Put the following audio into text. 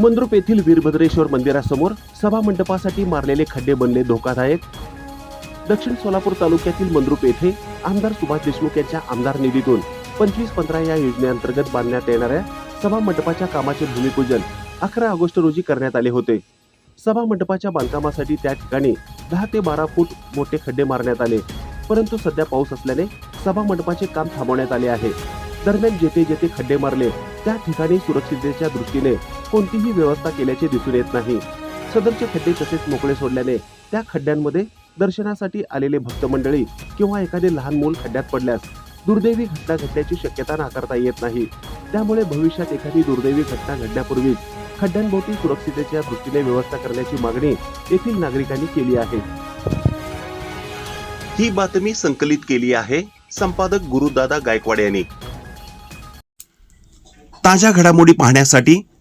मंद्रुप येथील वीरभद्रेश्वर मंदिरासमोर सभा मंडपासाठी मारलेले खड्डे बनले धोकादायक. दक्षिण सोलापूर तालुक्यातील मंद्रुप येथे आमदार सुभाष देशमुख यांच्या आमदार निधीतून पंचवीस पंधरा या योजनेअंतर्गत बांधण्यात येणाऱ्या सभा मंडपाच्या कामाचे भूमिपूजन अकरा ऑगस्ट रोजी करण्यात आले होते. सभा मंडपाच्या बांधकामासाठी त्या ठिकाणी दहा ते बारा फूट मोठे खड्डे मारण्यात आले परंतु सध्या पाऊस असल्याने सभा मंडपाचे काम थांबवण्यात आले आहे. दरम्यान जेथे जेथे खड्डे मारले त्या ठिकाणी सुरक्षिततेच्या दृष्टीने कोणतीही व्यवस्था केल्याचे दिसून येत नाही. सदरचे खड्डे तसेच मोकळे सोडल्याने त्या खड्ड्यांमध्ये दर्शनासाठी आलेले भक्त मंडळी किंवा एखादे लहान मूल खड्ड्यात पडल्यास दुर्दैवी घटना घडण्याची शक्यता नाकारता येत नाही. त्यामुळे भविष्यात एखादी दुर्दैवी घटना घडण्यापूर्वीच खड्ड्यांभोवती सुरक्षिततेच्या दृष्टीने व्यवस्था करण्याची मागणी येथील नागरिकांनी केली आहे. ही बातमी संकलित केली आहे संपादक गुरुदादा गायकवाड यांनी. ताज्या घडामोडी पाहण्यासाठी